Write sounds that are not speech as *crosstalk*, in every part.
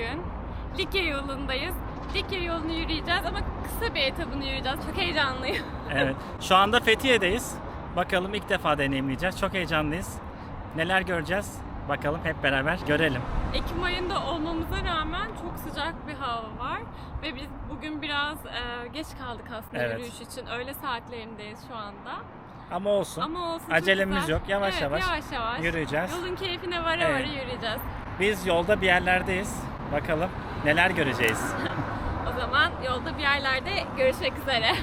Bugün Likya yolundayız. Likya yolunu yürüyeceğiz ama kısa bir etabını yürüyeceğiz. Çok heyecanlıyım. *laughs* Evet. Şu anda Fethiye'deyiz. Bakalım ilk defa deneyimleyeceğiz. Çok heyecanlıyız. Neler göreceğiz? Bakalım hep beraber görelim. Ekim ayında olmamıza rağmen çok sıcak bir hava var. Ve biz bugün biraz e, geç kaldık aslında Evet. yürüyüş için. Öğle saatlerindeyiz şu anda. Ama olsun. Ama olsun Acelemiz yok. Yavaş Evet, yavaş yavaş yavaş yürüyeceğiz. Yolun keyfine vara Evet. vara yürüyeceğiz. Biz yolda bir yerlerdeyiz. Bakalım neler göreceğiz. *laughs* O zaman yolda bir yerlerde görüşmek üzere. *laughs*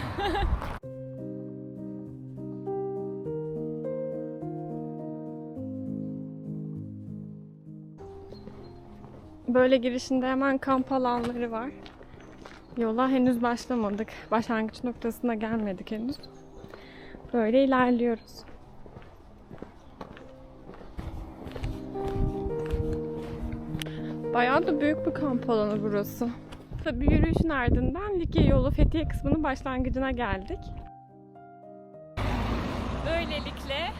Böyle girişinde hemen kamp alanları var. Yola henüz başlamadık. Başlangıç noktasına gelmedik henüz. Böyle ilerliyoruz. Bayağı da büyük bir kamp alanı burası. Tabii yürüyüşün ardından Likya yolu Fethiye kısmının başlangıcına geldik. Böylelikle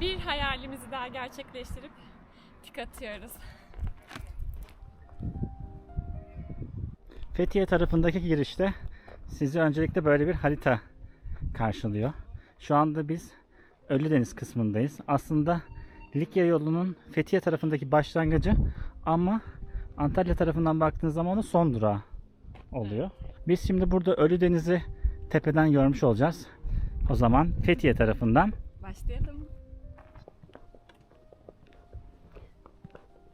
bir hayalimizi daha gerçekleştirip tik atıyoruz. Fethiye tarafındaki girişte sizi öncelikle böyle bir harita karşılıyor. Şu anda biz Ölüdeniz kısmındayız. Aslında Likya yolunun Fethiye tarafındaki başlangıcı ama Antalya tarafından baktığınız zaman onun son durağı oluyor. Biz şimdi burada Ölüdeniz'i tepeden görmüş olacağız. O zaman Fethiye tarafından Başlayalım.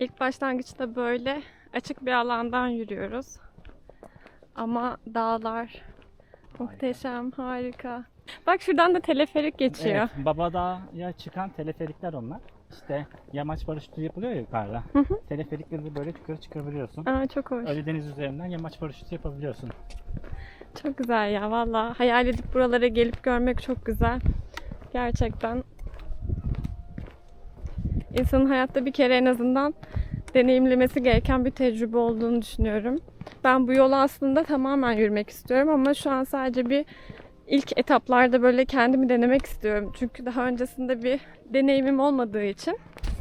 İlk başlangıçta böyle açık bir alandan yürüyoruz. Ama dağlar muhteşem, harika. Bak şuradan da teleferik geçiyor. Evet, Babadağ'a çıkan teleferikler onlar. İşte yamaç paraşütü yapılıyor ya yukarıda. Teleferikleri de böyle yukarı çıkabiliyorsun. Aa, çok hoş. Ölüdeniz üzerinden yamaç paraşütü yapabiliyorsun. Çok güzel ya valla. Hayal edip buralara gelip görmek çok güzel. Gerçekten. İnsanın hayatta bir kere en azından deneyimlemesi gereken bir tecrübe olduğunu düşünüyorum. Ben bu yolu aslında tamamen yürümek istiyorum ama şu an sadece bir ilk etaplarda böyle kendimi denemek istiyorum. Çünkü daha öncesinde bir deneyimim olmadığı için.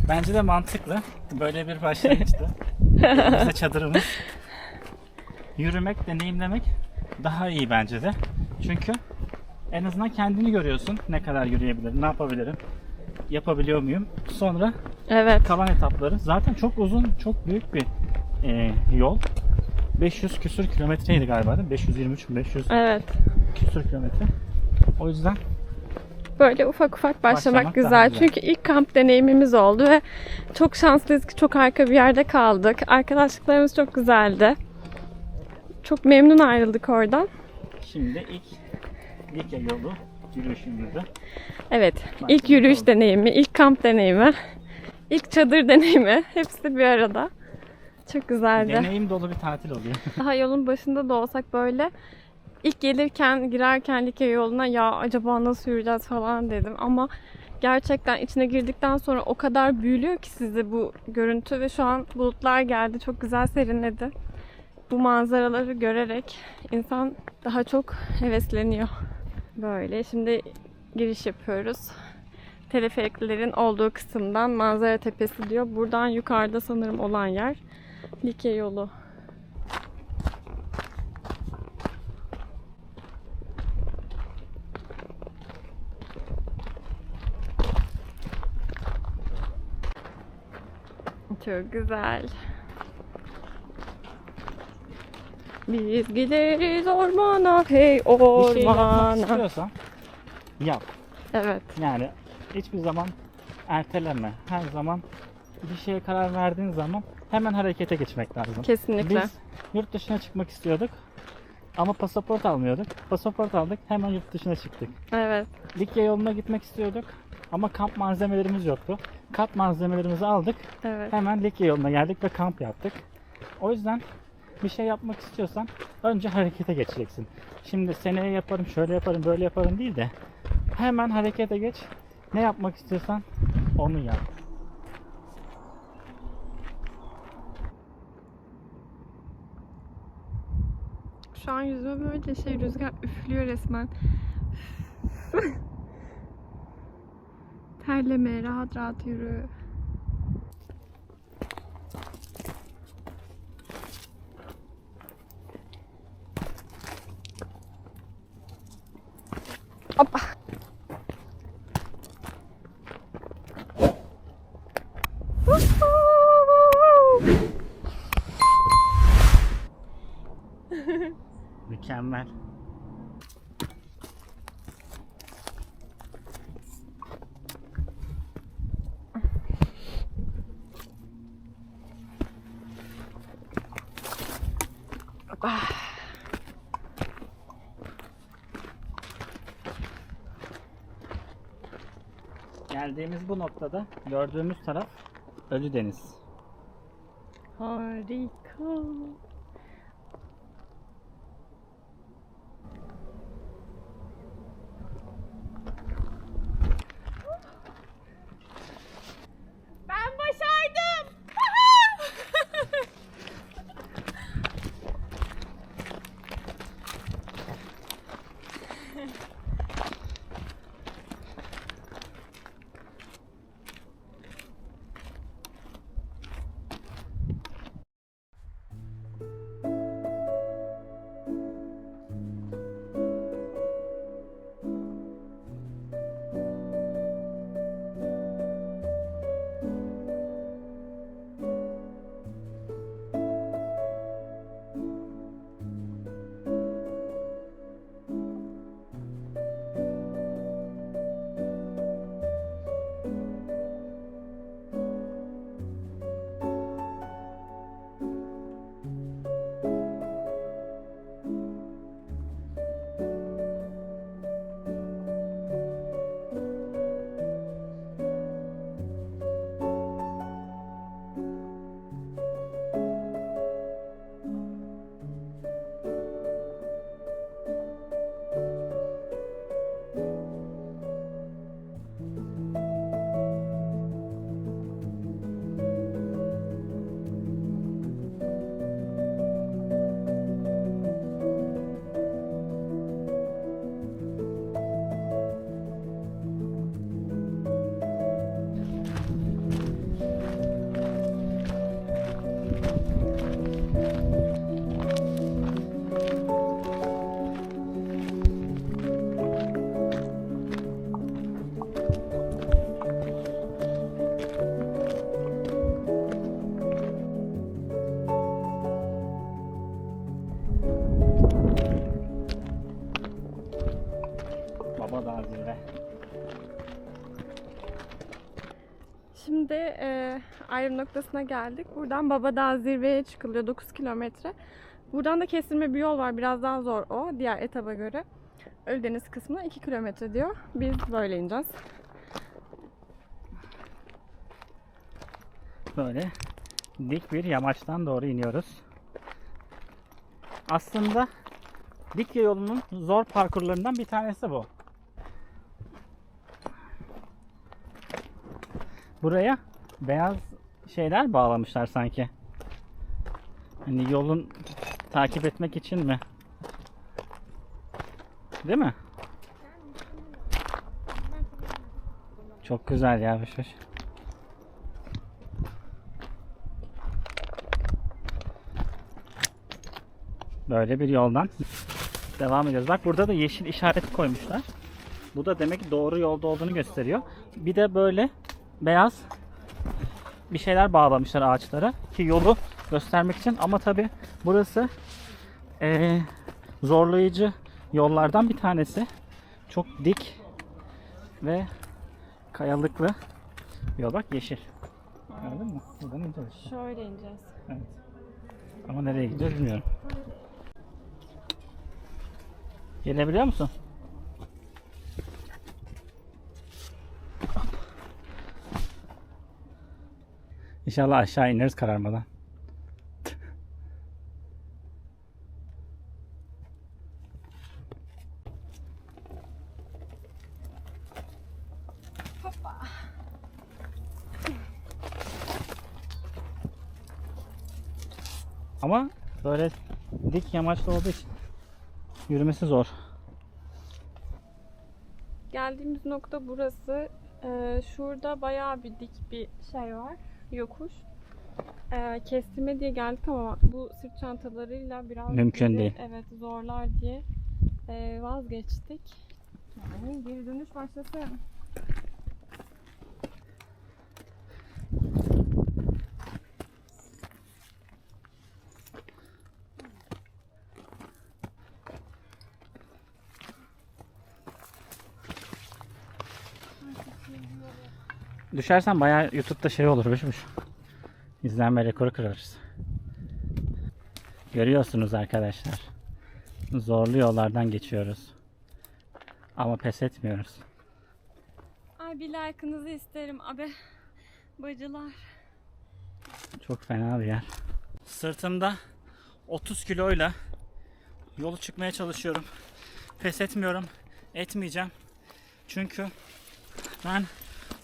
Bence de mantıklı. Böyle bir başlangıçtı. Elimizde *laughs* çadırımız. Yürümek, deneyimlemek daha iyi bence de. Çünkü en azından kendini görüyorsun. Ne kadar yürüyebilirim, ne yapabilirim, yapabiliyor muyum? Sonra Evet. kalan etapları. Zaten çok uzun, çok büyük bir e, yol. 500 küsür kilometreydi galiba değil mi? 523 500 Evet. küsür kilometre. O yüzden Böyle ufak ufak başlamak, Başlamak daha güzel. güzel. Çünkü ilk kamp deneyimimiz oldu ve çok şanslıyız ki çok harika bir yerde kaldık. Arkadaşlıklarımız çok güzeldi. Çok memnun ayrıldık oradan. şimdi ilk Likya yolu yürüyüşümüzde Evet, ilk yürüyüş deneyimi, ilk kamp deneyimi, ilk çadır deneyimi *laughs* hepsi bir arada. Çok güzeldi. deneyim dolu bir tatil oluyor. *laughs* Daha yolun başında da olsak böyle ilk gelirken girerken Likya yoluna ya acaba nasıl yürüyeceğiz falan dedim ama gerçekten içine girdikten sonra o kadar büyülüyor ki sizi bu görüntü ve şu an bulutlar geldi çok güzel serinledi. Bu manzaraları görerek insan daha çok hevesleniyor. Böyle şimdi giriş yapıyoruz. Teleferiklerin olduğu kısımdan manzara tepesi diyor. Buradan yukarıda sanırım olan yer Likya yolu. Çok güzel. Biz gideriz ormana, hey Bir şey yapmak ormana. istiyorsan yap. Evet, Yani hiçbir zaman erteleme. Her zaman bir şeye karar verdiğin zaman hemen harekete geçmek lazım. kesinlikle. Biz yurt dışına çıkmak istiyorduk. Ama pasaport almıyorduk. Pasaport aldık hemen yurt dışına çıktık. Evet, Likya yoluna gitmek istiyorduk. Ama kamp malzemelerimiz yoktu. Kamp malzemelerimizi aldık. evet. Hemen Likya yoluna geldik ve kamp yaptık. O yüzden bir şey yapmak istiyorsan önce harekete geçeceksin. Şimdi seneye yaparım, şöyle yaparım, böyle yaparım değil de hemen harekete geç. Ne yapmak istiyorsan onu yap. Şu an yüzüme böyle şey rüzgar üflüyor resmen. Terleme, rahat rahat yürü. Hoppa. *laughs* Mükemmel. Geldiğimiz bu noktada gördüğümüz taraf Ölü Deniz. Harika. Ayrım noktasına geldik. Buradan Babadağ zirveye çıkılıyor 9 kilometre. Buradan da kestirme bir yol var. Biraz daha zor o diğer etaba göre. Ölüdeniz kısmına 2 kilometre diyor. Biz böyle ineceğiz. Böyle dik bir yamaçtan doğru iniyoruz. Aslında Likya yolunun zor parkurlarından bir tanesi bu. Buraya beyaz şeyler bağlamışlar sanki. Hani yolun takip etmek için mi? Değil mi? Çok güzel ya boş boş. Böyle bir yoldan devam ediyoruz. Bak burada da yeşil işaret koymuşlar. Bu da demek doğru yolda olduğunu gösteriyor. Bir de böyle beyaz bir şeyler bağlamışlar ağaçlara ki yolu göstermek için. Ama tabi burası eee, zorlayıcı yollardan bir tanesi. Çok dik ve kayalıklı bir yol. Bak yeşil. Gördün mü? Buradan ineceğiz işte. Şöyle ineceğiz. Evet. Ama nereye gideceğiz bilmiyorum. Gelebiliyor musun? İnşallah aşağı ineriz kararmadan. Ama böyle dik yamaçlı olduğu için yürümesi zor. Geldiğimiz nokta burası. Ee, şurada bayağı bir dik bir şey var. Yokuş. Ee, kestirme diye geldik ama bu sırt çantalarıyla biraz Mümkün bizi, değil. Evet zorlar diye ee, vazgeçtik. Yani geri dönüş başlasın. Düşersen bayağı YouTube'da şey olur Büşmüş. İzlenme rekoru kırarız. Görüyorsunuz arkadaşlar. Zorlu yollardan geçiyoruz. Ama pes etmiyoruz. Ay bir like'ınızı isterim abi. Bacılar. Çok fena bir yer. Sırtımda 30 kiloyla yolu çıkmaya çalışıyorum. Pes etmiyorum. Etmeyeceğim. Çünkü ben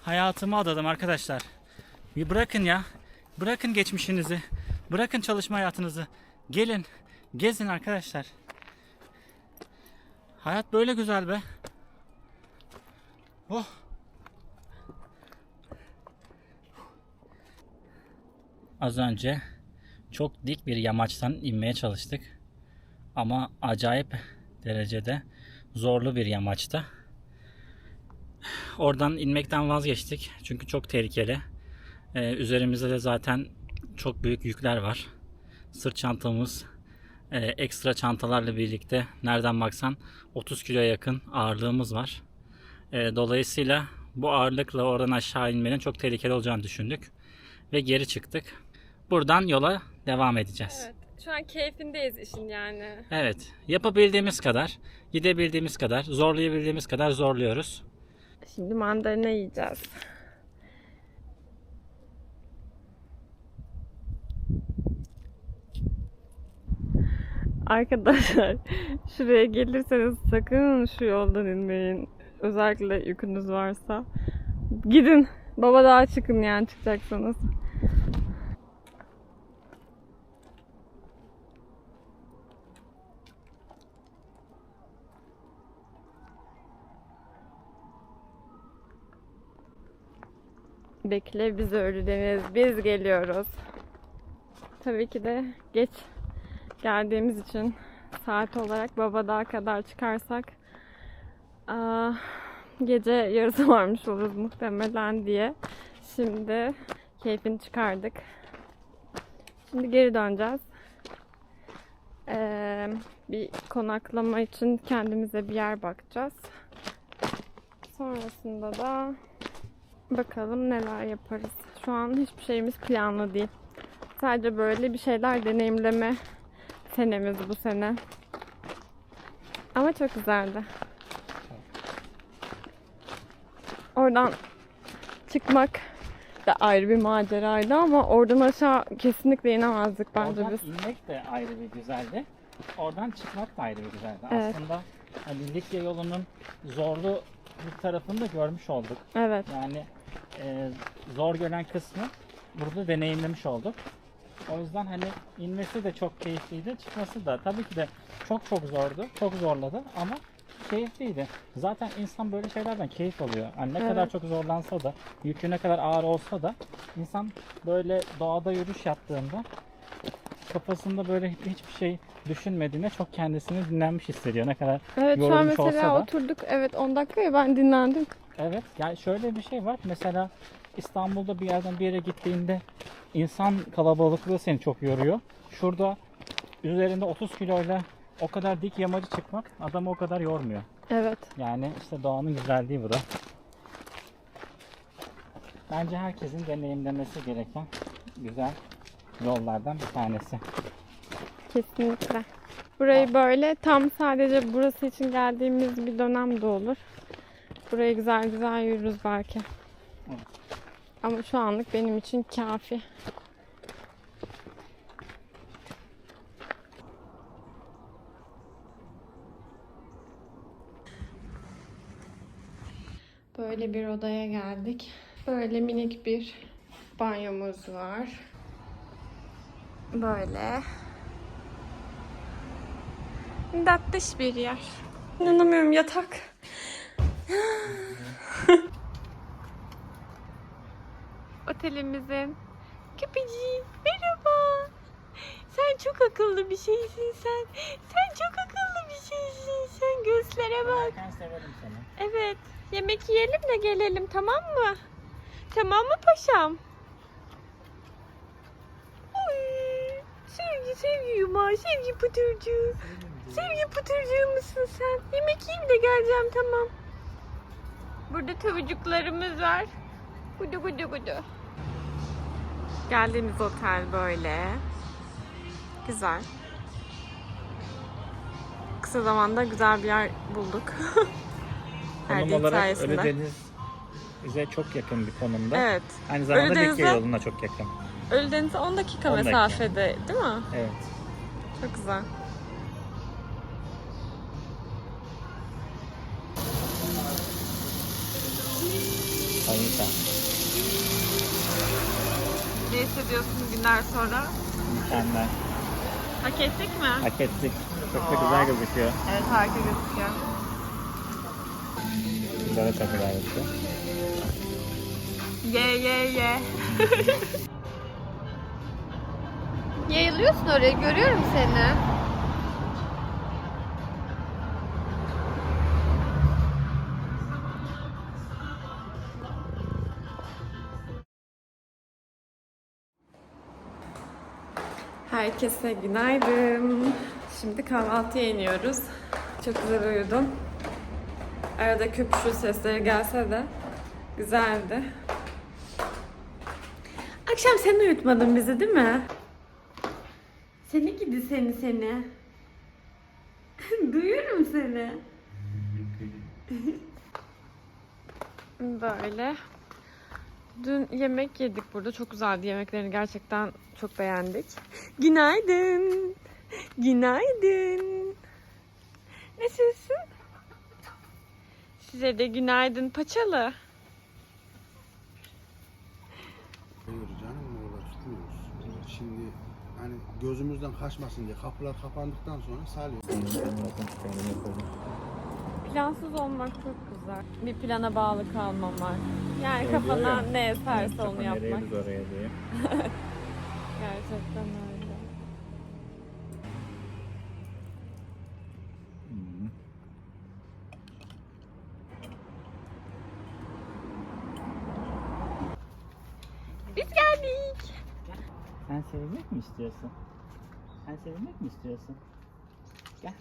hayatımı adadım arkadaşlar. Bir bırakın ya. Bırakın geçmişinizi. Bırakın çalışma hayatınızı. Gelin. Gezin arkadaşlar. Hayat böyle güzel be. Oh. Az önce çok dik bir yamaçtan inmeye çalıştık. Ama acayip derecede zorlu bir yamaçta. Oradan inmekten vazgeçtik. Çünkü çok tehlikeli. Ee, üzerimizde de zaten çok büyük yükler var. Sırt çantamız e, ekstra çantalarla birlikte nereden baksan 30 kiloya yakın ağırlığımız var. E, dolayısıyla bu ağırlıkla oradan aşağı inmenin çok tehlikeli olacağını düşündük. Ve geri çıktık. Buradan yola devam edeceğiz. Evet. Şu an keyfindeyiz işin yani. Evet, yapabildiğimiz kadar, gidebildiğimiz kadar, zorlayabildiğimiz kadar zorluyoruz. Şimdi mandalina yiyeceğiz. Arkadaşlar şuraya gelirseniz sakın şu yoldan inmeyin. Özellikle yükünüz varsa. Gidin. Baba daha çıkın yani çıkacaksanız. Bekle biz Ölüdeniz. Biz geliyoruz. Tabii ki de geç geldiğimiz için saat olarak Babadağ'a kadar çıkarsak aa, gece yarısı *laughs* varmış oluruz muhtemelen diye. Şimdi keyfini çıkardık. Şimdi geri döneceğiz. Ee, bir konaklama için kendimize bir yer bakacağız. Sonrasında da Bakalım neler yaparız. Şu an hiçbir şeyimiz planlı değil. Sadece böyle bir şeyler deneyimleme senemiz bu sene. Ama çok güzeldi. Oradan çıkmak da ayrı bir maceraydı ama oradan aşağı kesinlikle inemezdik bence Oradan biz. inmek de ayrı bir güzeldi. Oradan çıkmak da ayrı bir güzeldi. Evet. Aslında hani Likya yolunun zorlu bir tarafını da görmüş olduk. Evet. Yani e, zor gelen kısmı burada deneyimlemiş olduk. O yüzden hani inmesi de çok keyifliydi, çıkması da tabii ki de çok çok zordu, çok zorladı ama keyifliydi. Zaten insan böyle şeylerden keyif alıyor. Hani ne Evet. kadar çok zorlansa da, yükü ne kadar ağır olsa da insan böyle doğada yürüyüş yaptığında kafasında böyle hiç- hiçbir şey düşünmediğinde çok kendisini dinlenmiş hissediyor. Ne kadar Evet şu an yorulmuş olsa mesela da. oturduk. Evet 10 dakika ben dinlendim. Evet. Yani şöyle bir şey var. Mesela İstanbul'da bir yerden bir yere gittiğinde insan kalabalıklığı seni çok yoruyor. Şurada üzerinde 30 kiloyla o kadar dik yamacı çıkmak adamı o kadar yormuyor. Evet. Yani işte doğanın güzelliği bu da. Bence herkesin deneyimlemesi gereken güzel yollardan bir tanesi. Kesinlikle. Burayı böyle tam sadece burası için geldiğimiz bir dönem de olur. Burayı güzel güzel yürürüz belki. Evet. Ama şu anlık benim için kafi. Böyle bir odaya geldik. Böyle minik bir banyomuz var. Böyle. Tatlış bir yer. İnanamıyorum yatak. *gasps* Otelimizin köpeciği. Merhaba. Sen çok akıllı bir şeysin sen. Sen çok akıllı bir şeysin. Sen gözlere bak. Ben severim seni. Evet. Yemek yiyelim de gelelim tamam mı? Tamam mı paşam? Oy, sevgi sevgi yumağı, sevgi pıtırcığı. Sevgi pıtırcığı mısın sen? Yemek yiyeyim de geleceğim tamam. Burada tavuklarımız var. Gudu gudu gudu. Geldiğimiz otel böyle. Güzel. Kısa zamanda güzel bir yer bulduk. *laughs* Konum Erdi olarak sayesinde. Ölüdeniz bize çok yakın bir konumda. Evet. Aynı zamanda Ölüdeniz'e- Likya yoluna çok yakın. Ölüdeniz'e 10 dakika 10 dakika. mesafede değil mi? Evet. Çok güzel. Harika. Ne hissediyorsun günler sonra? Mükemmel. Hak ettik mi? Hak ettik. Çok da güzel gözüküyor. Evet harika gözüküyor. Güzel çok güzel gözüküyor. Ye ye ye. *laughs* Yayılıyorsun oraya görüyorum seni. Herkese günaydın. Şimdi kahvaltıya iniyoruz. Çok güzel uyudum. Arada köpüşü sesleri gelse de güzeldi. Akşam sen uyutmadın bizi değil mi? Seni gidi seni seni. *laughs* Duyuyorum seni. Böyle. Dün yemek yedik burada. Çok güzeldi. Yemeklerini gerçekten çok beğendik. Günaydın. Günaydın. Nasılsın? Size de günaydın paçalı. Hayır canım oralar tutmuyoruz. Şimdi hani gözümüzden kaçmasın diye kapılar kapandıktan sonra salıyoruz. Plansız olmak çok güzel. Bir plana bağlı kalmamak. Yani kafana ya. ne eserse onu yapmak. Oraya diye. *laughs* Gerçekten öyle. Hmm. Biz geldik. Sen sevilmek mi istiyorsun? Sen sevilmek mi istiyorsun? Gel.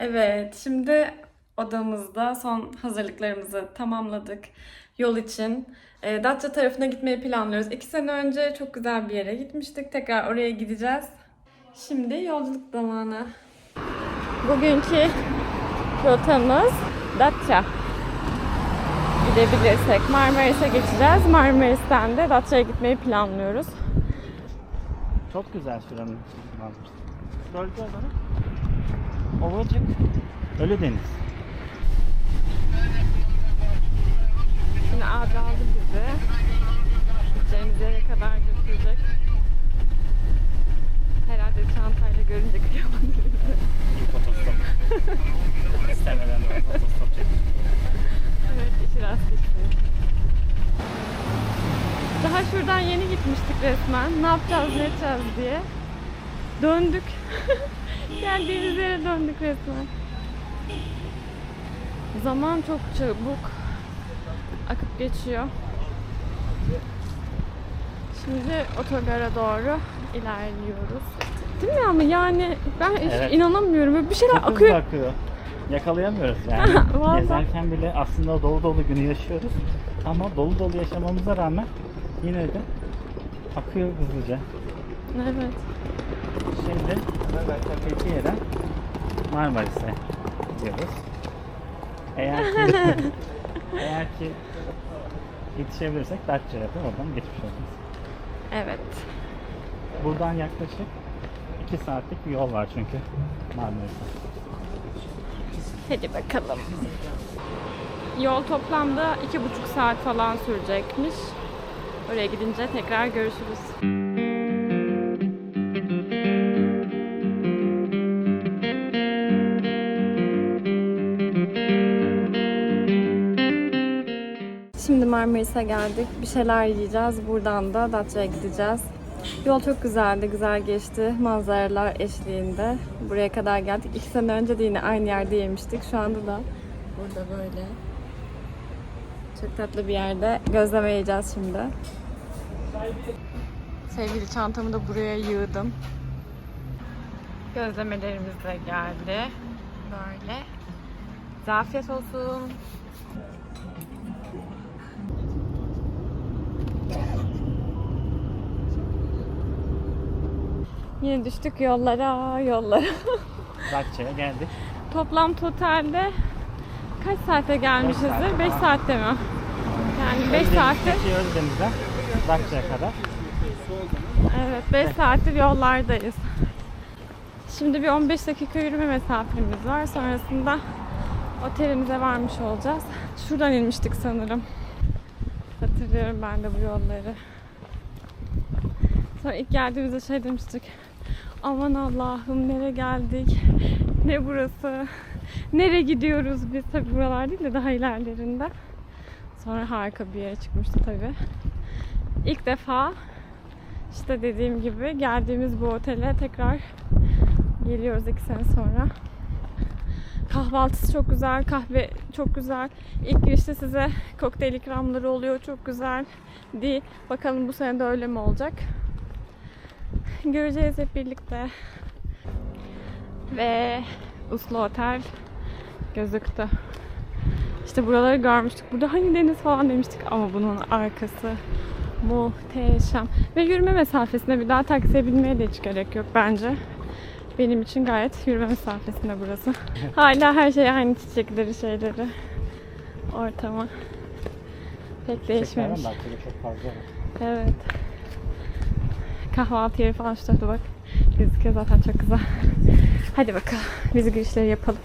Evet, şimdi odamızda son hazırlıklarımızı tamamladık yol için. E, Datça tarafına gitmeyi planlıyoruz. İki sene önce çok güzel bir yere gitmiştik. Tekrar oraya gideceğiz. Şimdi yolculuk zamanı. Bugünkü rotamız Datça. Gidebilirsek Marmaris'e geçeceğiz. Marmaris'ten de Datça'ya gitmeyi planlıyoruz. Çok güzel şuranın manzarası. Bölge olarak Ovacık, Ölüdeniz. Şimdi abi aldı bizi. Gideceğimiz yere kadar götürecek. Herhalde çantayla görünce kıyamadı. İlk otostop. İstemeden de otostop evet işi rast gitsin. Daha şuradan yeni gitmiştik resmen. Ne yapacağız ne edeceğiz diye. Döndük. *laughs* Geldiğimiz yere döndük resmen. Zaman çok çabuk akıp geçiyor. Şimdi otogara doğru ilerliyoruz. Değil mi ama yani ben hiç Evet. inanamıyorum. Bir şeyler Çok akıyor. akıyor. Yakalayamıyoruz *laughs* yani. Vallahi. Gezerken bile aslında dolu dolu günü yaşıyoruz. Ama dolu dolu yaşamamıza rağmen yine de akıyor hızlıca. Evet. Şimdi Fethiye'den Marmaris'e gidiyoruz. Eğer ki, *laughs* eğer ki yetişebilirsek Datça'ya da oradan geçmiş oluruz. Evet. Buradan yaklaşık 2 saatlik bir yol var çünkü Marmaris'e. Hadi bakalım. Yol toplamda iki buçuk saat falan sürecekmiş. Oraya gidince tekrar görüşürüz. Marmaris'e geldik. Bir şeyler yiyeceğiz. Buradan da Datça'ya gideceğiz. Yol çok güzeldi, güzel geçti. Manzaralar eşliğinde. Buraya kadar geldik. İki sene önce de yine aynı yerde yemiştik. Şu anda da burada böyle. Çok tatlı bir yerde. Gözleme yiyeceğiz şimdi. Sevgili çantamı da buraya yığdım. Gözlemelerimiz de geldi. Böyle. Zafiyet olsun. Yine düştük yollara, yollara. Datça'ya geldik. Toplam totalde kaç saate gelmişizdir? 5 saatte mi? Yani 5 saatte, Fethiye Ölüdeniz'den Datça'ya kadar. evet 5 saattir yollardayız. Şimdi bir 15 dakika yürüme mesafemiz var. Sonrasında otelimize varmış olacağız. Şuradan inmiştik sanırım. Hatırlıyorum ben de bu yolları. Sonra ilk geldiğimizde şey demiştik. Aman Allah'ım nereye geldik? Ne burası? Nereye gidiyoruz biz? Tabii buralar değil de daha ilerlerinde. Sonra harika bir yere çıkmıştı tabii. İlk defa işte dediğim gibi geldiğimiz bu otele tekrar geliyoruz iki sene sonra. Kahvaltısı çok güzel, kahve çok güzel. İlk girişte size kokteyl ikramları oluyor, çok güzel. Değil. Bakalım bu sene de öyle mi olacak? Göreceğiz hep birlikte. Ve Uslu Otel gözüktü. İşte buraları görmüştük. Burada hani deniz falan demiştik ama bunun arkası muhteşem. Ve yürüme mesafesinde bir daha taksiye binmeye de hiç gerek yok bence. Benim için gayet yürüme mesafesinde burası. *laughs* Hala her şey aynı çiçekleri şeyleri. Ortamı. Pek değişmemiş. Çok fazla var. Evet. Kahvaltı yeri falan şu tarafta bak. Gözüküyor zaten çok güzel. Hadi bakalım. Biz girişleri yapalım.